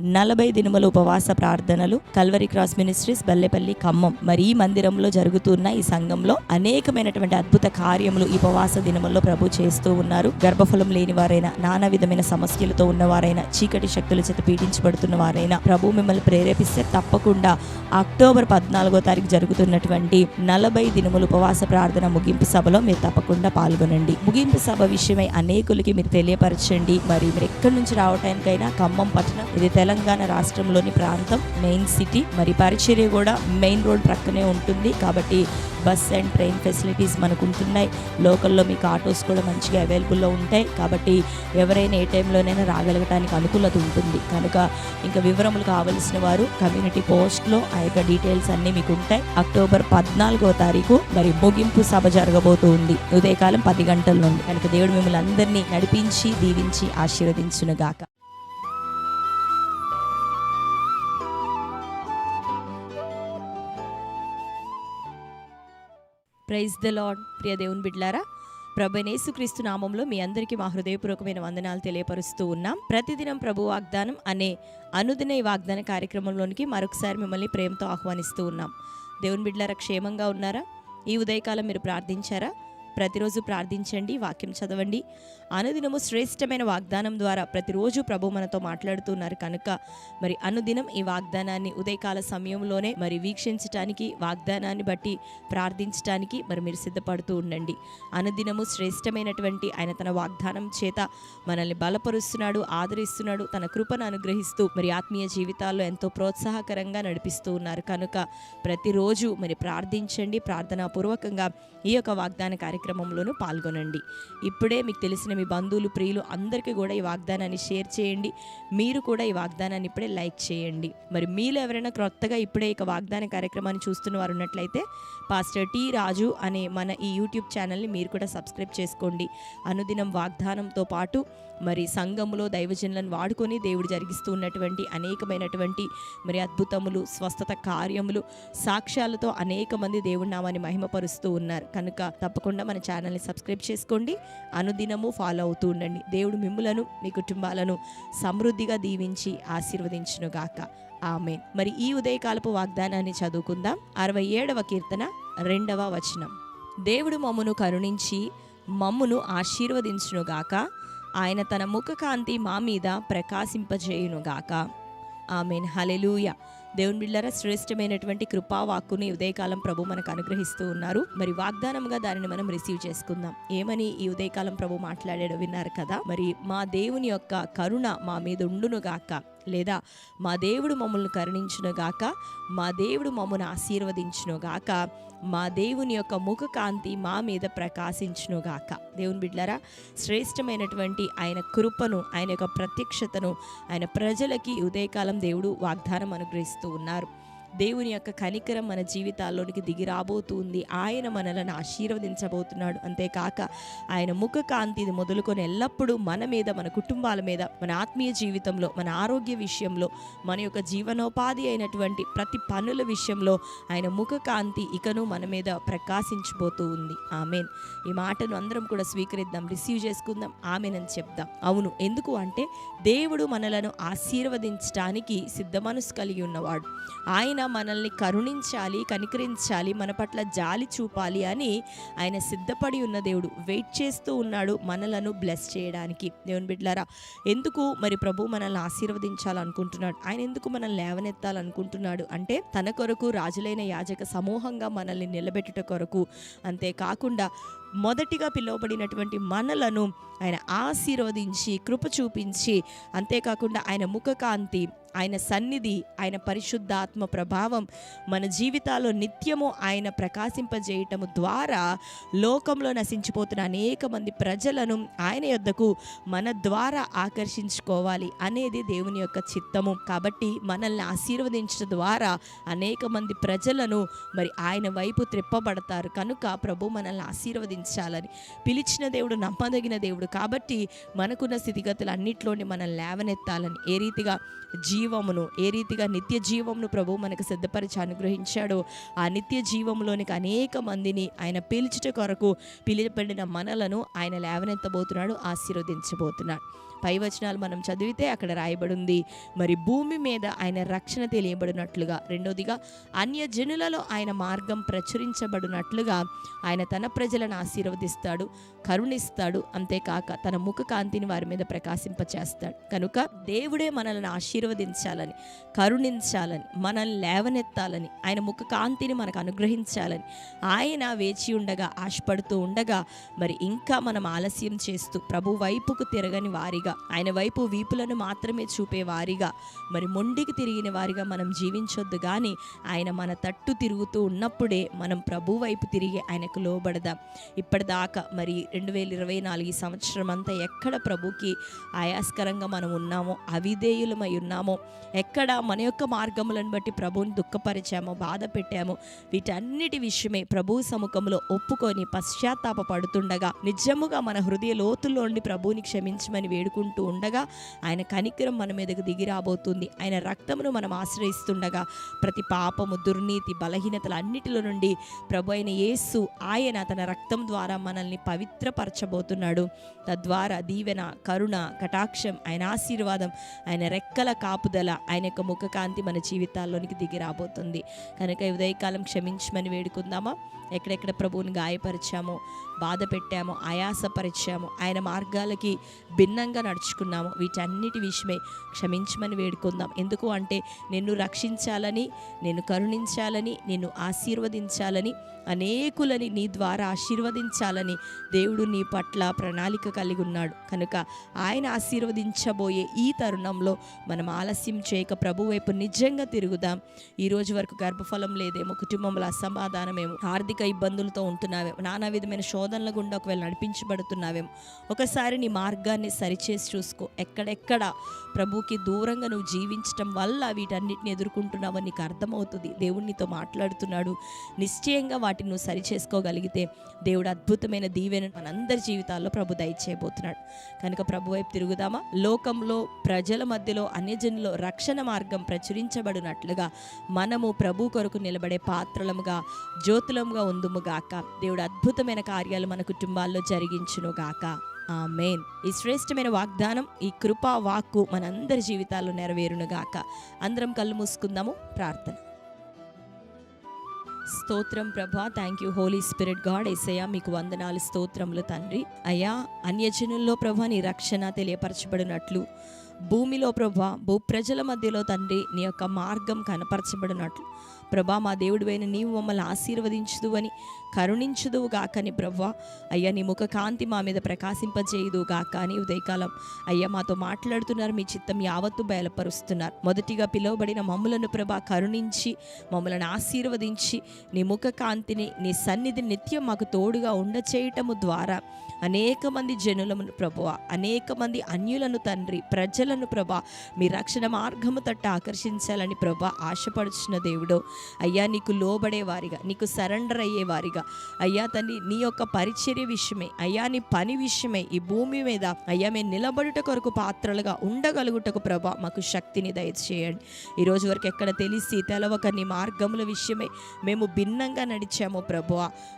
నలభై దినముల ఉపవాస ప్రార్థనలు Calvary cross ministries Ballepalli Khammam. మరి ఈ మందిరంలో జరుగుతున్న ఈ సంఘంలో అనేకమైనటువంటి అద్భుత కార్యములు ఈ ఉపవాస దినముల్లో ప్రభు చేస్తూ ఉన్నారు. గర్భఫలం లేని వారైనా నానా విధమైన సమస్యలతో ఉన్నవారైనా చీకటి శక్తుల చేత పీడించబడుతున్న వారైనా ప్రభు మిమ్మల్ని ప్రేరేపిస్తే తప్పకుండా అక్టోబర్ పద్నాలుగో తారీఖు జరుగుతున్నటువంటి నలభై దినముల ఉపవాస ప్రార్థన ముగింపు సభలో మీరు తప్పకుండా పాల్గొనండి. ముగింపు సభ విషయమై అనేకులకి మీరు తెలియపరచండి. మరి మీరు ఎక్కడి నుంచి రావటానికైనా ఖమ్మం పట్టణం ఇది తెలంగాణ రాష్ట్రంలోని ప్రాంతం మెయిన్ సిటీ మరి పరిచర్య కూడా మెయిన్ రోడ్ ప్రక్కనే ఉంటుంది. కాబట్టి బస్ అండ్ ట్రైన్ ఫెసిలిటీస్ మనకు ఉంటున్నాయి. లోకల్లో మీకు ఆటోస్ కూడా మంచిగా అవైలబుల్లో ఉంటాయి. కాబట్టి ఎవరైనా ఏ టైంలోనైనా రాగలగటానికి అనుకూలత ఉంటుంది. కనుక ఇంకా వివరములు కావలసిన వారు కమ్యూనిటీ పోస్ట్లో ఆ యొక్క డీటెయిల్స్ అన్నీ మీకు ఉంటాయి. అక్టోబర్ పద్నాలుగవ తారీఖు మరి ముగింపు సభ జరగబోతూ ఉంది ఉదయకాలం పది గంటల నుండి. కనుక దేవుడు మిమ్మల్ని అందరినీ నడిపించి దీవించి ఆశీర్వదించునుగాక. ప్రైజ్ ద లాడ్ ప్రియ దేవుని బిడ్లారా ప్రభు యేసుక్రీస్తు నామంలో మీ అందరికీ మా హృదయపూర్వకమైన వందనాలు తెలియపరుస్తూ ఉన్నాం. ప్రతిదినం ప్రభు వాగ్దానం అనే అనుదిన ఈ వాగ్దాన కార్యక్రమంలోనికి మరొకసారి మిమ్మల్ని ప్రేమతో ఆహ్వానిస్తూ ఉన్నాం. దేవుని బిడ్లారా క్షేమంగా ఉన్నారా? ఈ ఉదయకాలం మీరు ప్రార్థించారా? ప్రతిరోజు ప్రార్థించండి వాక్యం చదవండి. అనుదినము శ్రేష్టమైన వాగ్దానం ద్వారా ప్రతిరోజు ప్రభు మనతో మాట్లాడుతున్నారు కనుక మరి అనుదినం ఈ వాగ్దానాన్ని ఉదయకాల సమయంలోనే మరి వీక్షించటానికి వాగ్దానాన్ని బట్టి ప్రార్థించటానికి మరి మీరు సిద్ధపడుతూ ఉండండి. అనుదినము శ్రేష్టమైనటువంటి ఆయన తన వాగ్దానం చేత మనల్ని బలపరుస్తున్నాడు ఆదరిస్తున్నాడు తన కృపను అనుగ్రహిస్తూ మరి ఆత్మీయ జీవితాల్లో ఎంతో ప్రోత్సాహకరంగా నడిపిస్తూ ఉన్నారు. కనుక ప్రతిరోజు మరి ప్రార్థించండి ప్రార్థనాపూర్వకంగా ఈ యొక్క వాగ్దాన కార్యక్రమం కార్యక్రమంలోనూ పాల్గొనండి. ఇప్పుడే మీకు తెలిసిన మీ బంధువులు ప్రియులు అందరికీ కూడా ఈ వాగ్దానాన్ని షేర్ చేయండి. మీరు కూడా ఈ వాగ్దానాన్ని ఇప్పుడే లైక్ చేయండి. మరి మీలో ఎవరైనా క్రొత్తగా ఇప్పుడే ఇక వాగ్దాన కార్యక్రమాన్ని చూస్తున్న వారు ఉన్నట్లయితే పాస్టర్ టి రాజు అనే మన ఈ యూట్యూబ్ ఛానల్ని మీరు కూడా సబ్స్క్రైబ్ చేసుకోండి. అనుదినం వాగ్దానంతో పాటు మరి సంఘములో దైవజనులను వాడుకొని దేవుడు జరిగిస్తూ ఉన్నటువంటి అనేకమైనటువంటి మరి అద్భుతములు స్వస్థత కార్యములు సాక్ష్యాలతో అనేక మంది దేవుడి నామాన్ని మహిమపరుస్తూ ఉన్నారు. కనుక తప్పకుండా మన ఛానల్ని సబ్స్క్రైబ్ చేసుకోండి. అనుదినము ఫాలో అవుతూ ఉండండి. దేవుడు మిమ్ములను మీ కుటుంబాలను సమృద్ధిగా దీవించి ఆశీర్వదించును గాక ఆమె మరి ఈ ఉదయకాలపు వాగ్దానాన్ని చదువుకుందాం. అరవై ఏడవ కీర్తన రెండవ వచనం. దేవుడు మమ్మును కరుణించి మమ్మును ఆశీర్వదించునుగాక. ఆయన తన ముఖ కాంతి మా మీద ప్రకాశింపజేయునుగాక. ఆమెన్. హలెలూయ దేవుని బిళ్ళర శ్రేష్టమైనటువంటి కృపావాక్కుని ఉదయకాలం ప్రభు మనకు అనుగ్రహిస్తూ ఉన్నారు. మరి వాగ్దానంగా దానిని మనం రిసీవ్ చేసుకుందాం. ఏమని ఈ ఉదయకాలం ప్రభు మాట్లాడాడో విన్నారు కదా? మరి మా దేవుని యొక్క కరుణ మా మీద ఉండునుగాక లేదా మా దేవుడు మమ్మల్ని కరుణించునుగాక మా దేవుడు మమ్మల్ని ఆశీర్వదించునుగాక మా దేవుని యొక్క ముఖ కాంతి మా మీద ప్రకాశించునుగాక దేవుని బిడ్లరా శ్రేష్టమైనటువంటి ఆయన కృపను ఆయన యొక్క ప్రత్యక్షతను ఆయన ప్రజలకి ఉదయకాలం దేవుడు వాగ్దానం అనుగ్రహిస్తూ ఉన్నారు. దేవుని యొక్క కనికరం మన జీవితాల్లోనికి దిగి రాబోతుంది. ఆయన మనలను ఆశీర్వదించబోతున్నాడు. అంతేకాక ఆయన ముఖ కాంతి మొదలుకొని ఎల్లప్పుడూ మన మీద మన కుటుంబాల మీద మన ఆత్మీయ జీవితంలో మన ఆరోగ్య విషయంలో మన యొక్క జీవనోపాధి అయినటువంటి ప్రతి పనుల విషయంలో ఆయన ముఖ కాంతి ఇకను మన మీద ప్రకాశించబోతూ ఉంది ఆమెన్. ఈ మాటను అందరం కూడా స్వీకరిద్దాం. రిసీవ్ చేసుకుందాం. ఆమెనని చెప్దాం. అవును ఎందుకు అంటే దేవుడు మనలను ఆశీర్వదించడానికి సిద్ధ మనసు కలిగి ఉన్నవాడు. ఆయన మనల్ని కరుణించాలి కనికరించాలి మన పట్ల జాలి చూపాలి అని ఆయన సిద్ధపడి ఉన్న దేవుడు వెయిట్ చేస్తూ ఉన్నాడు మనలను బ్లెస్ చేయడానికి. దేవుని బిడ్లారా ఎందుకు మరి ప్రభు మనల్ని ఆశీర్వదించాలనుకుంటున్నాడు? ఆయన ఎందుకు మనల్ని లేవనెత్తాలనుకుంటున్నాడు? అంటే తన కొరకు రాజులైన యాజక సమూహంగా మనల్ని నిలబెట్టుట కొరకు అంతేకాకుండా మొదటిగా పిలువబడినటువంటి మనలను ఆయన ఆశీర్వదించి కృప చూపించి అంతేకాకుండా ఆయన ముఖకాంతి ఆయన సన్నిధి ఆయన పరిశుద్ధాత్మ ప్రభావం మన జీవితాల్లో నిత్యము ఆయన ప్రకాశింపజేయటము ద్వారా లోకంలో నశించిపోతున్న అనేక మంది ప్రజలను ఆయన యొద్దకు మన ద్వారా ఆకర్షించుకోవాలి అనేది దేవుని యొక్క చిత్తము. కాబట్టి మనల్ని ఆశీర్వదించడం ద్వారా అనేక మంది ప్రజలను మరి ఆయన వైపు త్రిప్పబడతారు. కనుక ప్రభు మనల్ని ఆశీర్వదించాలని పిలిచిన దేవుడు నమ్మదగిన దేవుడు. కాబట్టి మనకున్న స్థితిగతులు అన్నింటిలోని మనం లేవనెత్తాలని. ఏ రీతిగా జీవమును ఏ రీతిగా నిత్య జీవమును ప్రభు మనకు సిద్ధపరిచి అనుగ్రహించాడో ఆ నిత్య జీవంలోనికి అనేక మందిని ఆయన పిలిచుట కొరకు పిలిపడిన మనలను ఆయన లేవనెత్తబోతున్నాడు ఆశీర్వదించబోతున్నాడు. పై వచనాలు మనం చదివితే అక్కడ రాయబడి ఉంది మరి భూమి మీద ఆయన రక్షణ తెలియబడినట్లుగా. రెండోదిగా అన్య జనులలో ఆయన మార్గం ప్రచురించబడినట్లుగా ఆయన తన ప్రజలను ఆశీర్వదిస్తాడు కరుణిస్తాడు అంతేకాక తన ముఖ కాంతిని వారి మీద ప్రకాశింపచేస్తాడు. కనుక దేవుడే మనల్ని ఆశీర్వదించాలని కరుణించాలని మనల్ని లేవనెత్తాలని ఆయన ముఖ కాంతిని మనకు అనుగ్రహించాలని ఆయన వేచి ఉండగా ఆశపడుతూ ఉండగా మరి ఇంకా మనం ఆలస్యం చేస్తూ ప్రభు వైపుకు తిరగని వారిగా ఆయన వైపు వీపులను మాత్రమే చూపే వారిగా మరి మొండికి తిరిగిన వారిగా మనం జీవించొద్దు కానీ ఆయన మన తట్టు తిరుగుతూ ఉన్నప్పుడే మనం ప్రభు వైపు తిరిగి ఆయనకు లోబడదాం. ఇప్పటిదాకా మరి రెండు వేల ఇరవై నాలుగు సంవత్సరం అంతా ఎక్కడ ప్రభుకి ఆయాస్కరంగా మనం ఉన్నామో అవిధేయులమై ఉన్నామో ఎక్కడ మన యొక్క మార్గములను బట్టి ప్రభువుని దుఃఖపరిచామో బాధ పెట్టామో వీటన్నిటి విషయమే ప్రభు సముఖంలో ఒప్పుకొని పశ్చాత్తాప పడుతుండగా నిజముగా మన హృదయ లోతుల్లోండి ప్రభువుని క్షమించమని వేడుకుంటూ ఉండగా ఆయన కనికరం మన మీదకు దిగి రాబోతుంది. ఆయన రక్తమును మనం ఆశ్రయిస్తుండగా ప్రతి పాపము దుర్నీతి బలహీనతలు అన్నిటిలో నుండి ప్రభు అయిన యేసు ఆయన తన రక్తం ద్వారా మనల్ని పవిత్రపరచబోతున్నాడు. తద్వారా దీవెన కరుణ కటాక్షం ఆయన ఆశీర్వాదం ఆయన రెక్కల కాపుదల ఆయన యొక్క ముఖ కాంతి మన జీవితాల్లోనికి దిగి రాబోతుంది. కనుక ఉదయకాలం క్షమించమని వేడుకుందామా? ఎక్కడెక్కడ ప్రభువుని గాయపరిచామో? బాధ పెట్టాము ఆయాసపరిచాము ఆయన మార్గాలకి భిన్నంగా నడుచుకున్నాము. వీటన్నిటి విషయమే క్షమించమని వేడుకుందాం. ఎందుకు అంటే నిన్ను రక్షించాలని నిన్ను కరుణించాలని నిన్ను ఆశీర్వదించాలని అనేకులని నీ ద్వారా ఆశీర్వదించాలని దేవుడు నీ పట్ల ప్రణాళిక కలిగి ఉన్నాడు. కనుక ఆయన ఆశీర్వదించబోయే ఈ తరుణంలో మనం ఆలస్యం చేయక ప్రభు వైపు నిజంగా తిరుగుదాం. ఈ రోజు వరకు గర్భఫలం లేదేమో కుటుంబంలో అసమాధానమేమో ఆర్థిక ఇబ్బందులతో ఉంటున్నావేమో నానా విధమైన శోధనల గుండా ఒకవేళ నడిపించబడుతున్నావేమో ఒకసారి నీ మార్గాన్ని సరిచేసి చూసుకో. ఎక్కడెక్కడ ప్రభుకి దూరంగా నువ్వు జీవించటం వల్ల వీటన్నిటిని ఎదుర్కొంటున్నావో నీకు అర్థమవుతుంది. దేవుడు నీతో మాట్లాడుతున్నాడు. నిశ్చయంగా వాటిని నువ్వు సరి చేసుకోగలిగితే దేవుడు అద్భుతమైన దీవెన మనందరి జీవితాల్లో ప్రభు దయచేయబోతున్నాడు. కనుక ప్రభు వైపు తిరుగుదామా? లోకంలో ప్రజల మధ్యలో అన్యజనులో రక్షణ మార్గం ప్రచురించబడినట్లుగా మనము ప్రభు కొరకు నిలబడే పాత్రలముగా జ్యోతులముగా ఉందుముగాక దేవుడు అద్భుతమైన కార్యాలు మన కుటుంబాల్లో జరిగించునుగాక. మెయిన్ ఈ శ్రేష్టమైన వాగ్దానం ఈ కృపా వాక్కు మనందరి జీవితాల్లో నెరవేరునుగాక. అందరం కళ్ళు మూసుకుందాము ప్రార్థన. స్తోత్రం ప్రభా thank you holy spirit god ఏసయ్యా మీకు వందనాలు స్తోత్రములు తండ్రి. అయ్యా అన్యజనుల్లో ప్రభా నీ రక్షణ తెలియపరచబడినట్లు. భూమిలో ప్రభా భూ ప్రజల మధ్యలో తండ్రి నీ యొక్క మార్గం కనపరచబడినట్లు. ప్రభా మా దేవుడివైన నీవు మమ్మల్ని ఆశీర్వదించుదు అని కరుణించుదు గాకని ప్రభా. అయ్యా నీ ముఖ కాంతి మా మీద ప్రకాశింపజేయదు గాక అని ఉదయకాలం అయ్యా మాతో మాట్లాడుతున్నారు మీ చిత్తం యావత్తు బయలుపరుస్తున్నారు. మొదటిగా పిలువబడిన మమ్ములను ప్రభా కరుణించి మమ్మలను ఆశీర్వదించి నీ ముఖ కాంతిని నీ సన్నిధి నిత్యం మాకు తోడుగా ఉండచేయటము ద్వారా అనేక మంది జనులను ప్రభువ అనేక మంది అన్యులను తండ్రి ప్రజల ప్రజలను ప్రభా. మీ రక్షణ మార్గము తట్ట ఆకర్షించాలని ప్రభా ఆశపడుచున్న దేవుడు. అయ్యా నీకు లోబడే వారిగా నీకు సరెండర్ అయ్యే వారిగా. అయ్యా తండ్రి నీ యొక్క పరిచర్య విషయమే అయ్యా నీ పని విషయమే ఈ భూమి మీద అయ్యా మేము నిలబడుట కొరకు పాత్రలుగా ఉండగలుగుటకు ప్రభా మాకు శక్తిని దయచేయండి. ఈ రోజు వరకు ఎక్కడ తెలిసి తెలవక నీ మార్గముల విషయమే మేము భిన్నంగా నడిచాము ప్రభు.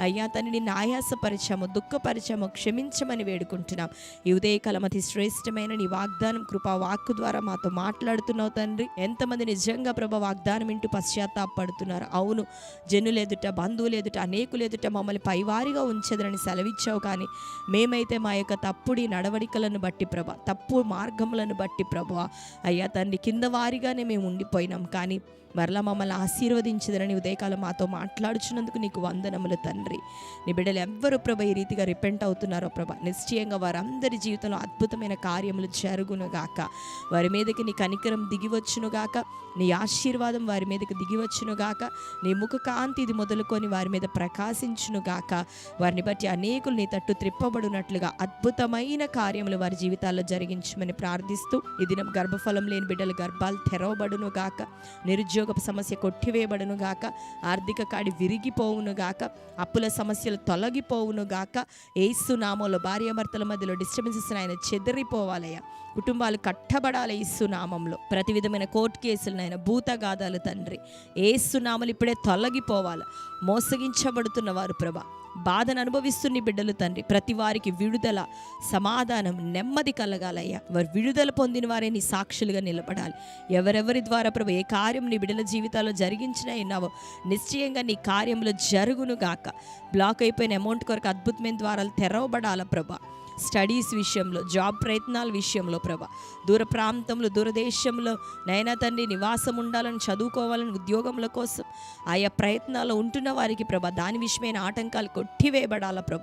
అయ్యా తనని నాయాసపరిచాము దుఃఖపరిచాము క్షమించమని వేడుకుంటున్నాం. ఈ ఉదయకాలం అతి శ్రేష్టమైన నీ వాగ్దానం కృప వాక్కు ద్వారా మాతో మాట్లాడుతున్నావు తండ్రి. ఎంతమంది నిజంగా ప్రభ వాగ్దానం ఇంటూ పశ్చాత్తాపడుతున్నారు. అవును జనులెదుట బంధువులెదుట అనేకులెదుట మమ్మల్ని పైవారిగా ఉంచదని సెలవిచ్చావు కానీ మేమైతే మా యొక్క తప్పుడి నడవడికలను బట్టి ప్రభా తప్పు మార్గములను బట్టి ప్రభా అయ్యా తండ్రి కింద వారిగానే మేము ఉండిపోయినాం కానీ మరలా మమ్మల్ని ఆశీర్వదించదని ఉదయకాలం మాతో మాట్లాడుచున్నందుకు నీకు వందనములు తండ్రి. నీ బిడ్డలు ఎవ్వరు ప్రభ ఈ రీతిగా రిపెంట్ అవుతున్నారో ప్రభ. నిశ్చయంగా వారందరి జీవితంలో అద్భుతమైన కార్యములు జరుగునుగాక. వారి మీదకి నీ కనికరం దిగివచ్చునుగాక. నీ ఆశీర్వాదం వారి మీదకి దిగివచ్చునుగాక. నీ ముఖ కాంతి ఇది మొదలుకొని వారి మీద ప్రకాశించునుగాక. వారిని బట్టి అనేకులు నీ తట్టు త్రిప్పబడినట్లుగా అద్భుతమైన కార్యములు వారి జీవితాల్లో జరిగించమని ప్రార్థిస్తూ ఈ దినం గర్భఫలం లేని బిడ్డలు గర్భాలు తెరవబడునుగాక. నిరుద్యోగ ఉద్యోగ సమస్య కొట్టివేయబడును గాక ఆర్థిక కాడి విరిగిపోవును గాక అప్పుల సమస్యలు తొలగిపోవును గాక ఏసు నామంలో భార్యాభర్తల మధ్యలో డిస్టర్బెన్సెస్ ఆయన చెదిరిపోవాలయ్యా. కుటుంబాలు కట్టబడాలి ఏసు నామంలో. ప్రతి విధమైన కోర్టు కేసులనైనా భూతగాథాలు తండ్రి. ఏసునామలు ఇప్పుడే తొలగిపోవాలి. మోసగించబడుతున్న వారు ప్రభా బాధను అనుభవిస్తున్న బిడ్డలు తండ్రి ప్రతి వారికి విడుదల సమాధానం నెమ్మది కలగాలయ్యా. వారు విడుదల పొందిన వారే నీ సాక్షులుగా నిలబడాలి. ఎవరెవరి ద్వారా ప్రభు ఏ కార్యం నీ బిడ్డల జీవితాల్లో జరిగించినా ఉన్నావో నిశ్చయంగా నీ కార్యంలో జరుగును గాక. బ్లాక్ అయిపోయిన అమౌంట్ కొరకు అద్భుతమైన ద్వారాలు తెరవబడాల ప్రభా. స్టడీస్ విషయంలో జాబ్ ప్రయత్నాల విషయంలో ప్రభ. దూర ప్రాంతంలో దూరదేశంలో నైనా తండ్రి నివాసం ఉండాలని చదువుకోవాలని ఉద్యోగముల కోసం ఆయా ప్రయత్నాలు ఉంటున్న వారికి ప్రభ దాని విషయమైన ఆటంకాలు కొట్టివేయబడాల ప్రభ.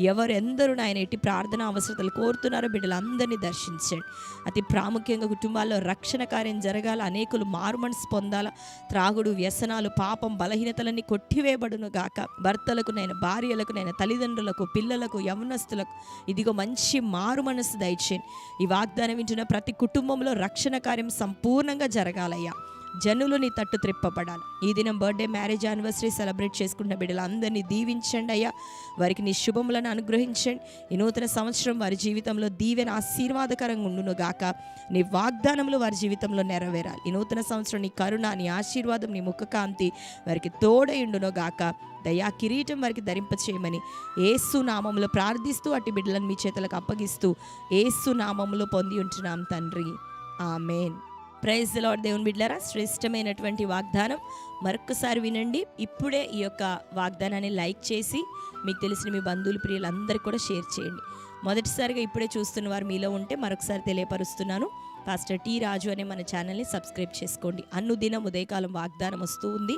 ఎవరెందరూ నాయన ఎట్టి ప్రార్థన అవసరతలు కోరుతున్నారో బిడ్డలందరినీ దర్శించండి. అతి ప్రాముఖ్యంగా కుటుంబాల్లో రక్షణ కార్యం జరగాల అనేకులు మారుమనసు పొందాల త్రాగుడు వ్యసనాలు పాపం బలహీనతలన్నీ కొట్టివేయబడును గాక. భర్తలకు నేను భార్యలకు నేను తల్లిదండ్రులకు పిల్లలకు యవనస్తులకు ఇదిగో మంచి మారు మనసు దయచేయండి. ఈ వాగ్దానం వింటున్న ప్రతి కుటుంబంలో రక్షణ కార్యం సంపూర్ణంగా జరగాలయ్యా. జనులు నీ తట్టు త్రిప్పబడాలి ఈ దినం బర్త్డే మ్యారేజ్ యానివర్సరీ సెలబ్రేట్ చేసుకున్న బిడ్డలందరినీ దీవించండి అయ్యా. వారికి నీ శుభములను అనుగ్రహించండి. ఈ నూతన సంవత్సరం వారి జీవితంలో దీవెన ఆశీర్వాదకరంగా ఉండును గాక. నీ వాగ్దానములు వారి జీవితంలో నెరవేరాలి. ఈ నూతన సంవత్సరం నీ కరుణ నీ ఆశీర్వాదం నీ ముఖకాంతి వారికి తోడయుండును గాక. దయా కిరీటం వారికి ధరింపచేయమని ఏసు నామంలో ప్రార్థిస్తూ అట్టి బిడ్డలను మీ చేతులకు అప్పగిస్తూ ఏసు నామములో పొంది ఉంటున్నాం తండ్రి. ఆమెన్. ప్రైజ్ లార్డ్ దేవుని బిడ్డలారా శ్రేష్టమైనటువంటి వాగ్దానం. మరొకసారి వినండి. ఇప్పుడే ఈ యొక్క వాగ్దానాన్ని లైక్ చేసి మీకు తెలిసిన మీ బంధువులు ప్రియులందరికీ కూడా షేర్ చేయండి. మొదటిసారిగా ఇప్పుడే చూస్తున్న వారు మీలో ఉంటే మరొకసారి తెలియపరుస్తున్నాను. పాస్టర్ టీ రాజు అనే మన ఛానల్ని సబ్స్క్రైబ్ చేసుకోండి. అన్నుదినం ఉదయకాలం వాగ్దానం వస్తూ ఉంది.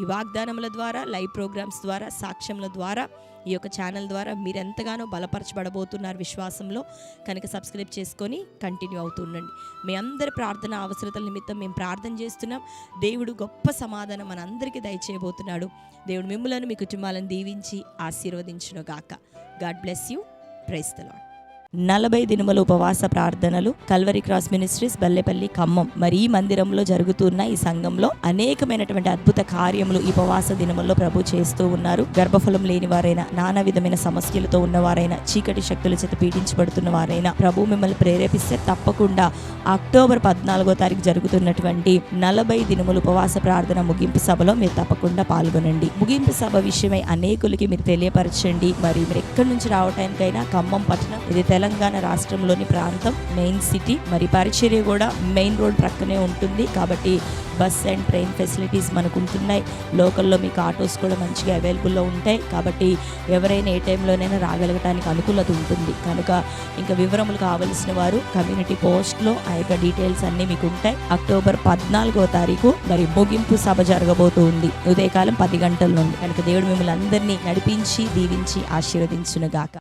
ఈ వాగ్దానముల ద్వారా లైవ్ ప్రోగ్రామ్స్ ద్వారా సాక్ష్యముల ద్వారా ఈ యొక్క ఛానల్ ద్వారా మీరు ఎంతగానో బలపరచబడబోతున్నారు విశ్వాసంలో. కనుక సబ్స్క్రైబ్ చేసుకొని కంటిన్యూ అవుతుండండి మీ అందరి ప్రార్థన అవసరతల నిమిత్తం మేము ప్రార్థన చేస్తున్నాం. దేవుడు గొప్ప సమాధానం మనందరికీ దయచేయబోతున్నాడు. దేవుడు మిమ్మలను మీ కుటుంబాలను దీవించి ఆశీర్వదించును గాక god bless you. Praise the lord నలభై దినముల ఉపవాస ప్రార్థనలు Calvary cross ministries Ballepalli Khammam మరి ఈ మందిరంలో జరుగుతున్న ఈ సంఘంలో అనేకమైనటువంటి అద్భుత కార్యములు ఈ ఉపవాస దినముల్లో ప్రభు చేస్తూ ఉన్నారు. గర్భఫలం లేని వారైనా నానా విధమైన సమస్యలతో ఉన్నవారైనా చీకటి శక్తుల చేత పీడించబడుతున్న వారైనా ప్రభు మిమ్మల్ని ప్రేరేపిస్తే తప్పకుండా అక్టోబర్ పద్నాలుగో తారీఖు జరుగుతున్నటువంటి నలభై దినముల ఉపవాస ప్రార్థన ముగింపు సభలో మీరు తప్పకుండా పాల్గొనండి. ముగింపు సభ విషయమై అనేకులకి మీరు తెలియపరచండి. మరి మీరు ఎక్కడి నుంచి రావటానికైనా ఖమ్మం పట్టణం ఇది తెలంగాణ రాష్ట్రంలోని ప్రాంతం మెయిన్ సిటీ మరి పరిచర్య కూడా మెయిన్ రోడ్ ప్రక్కనే ఉంటుంది. కాబట్టి బస్ అండ్ ట్రైన్ ఫెసిలిటీస్ మనకు ఉంటున్నాయి లోకల్లో మీకు ఆటోస్ కూడా మంచిగా అవైలబుల్లో ఉంటాయి. కాబట్టి ఎవరైనా ఏ టైంలోనైనా రాగలగటానికి అనుకూలత ఉంటుంది. కనుక ఇంకా వివరములు కావలసిన వారు కమ్యూనిటీ పోస్ట్లో ఆ యొక్క డీటెయిల్స్ అన్నీ మీకు ఉంటాయి అక్టోబర్ పద్నాలుగో తారీఖు మరి ముగింపు సభ జరగబోతూ ఉంది ఉదయకాలం పది గంటల నుండి. కనుక దేవుడు మిమ్మల్ని అందరినీ నడిపించి దీవించి ఆశీర్వదించునుగాక.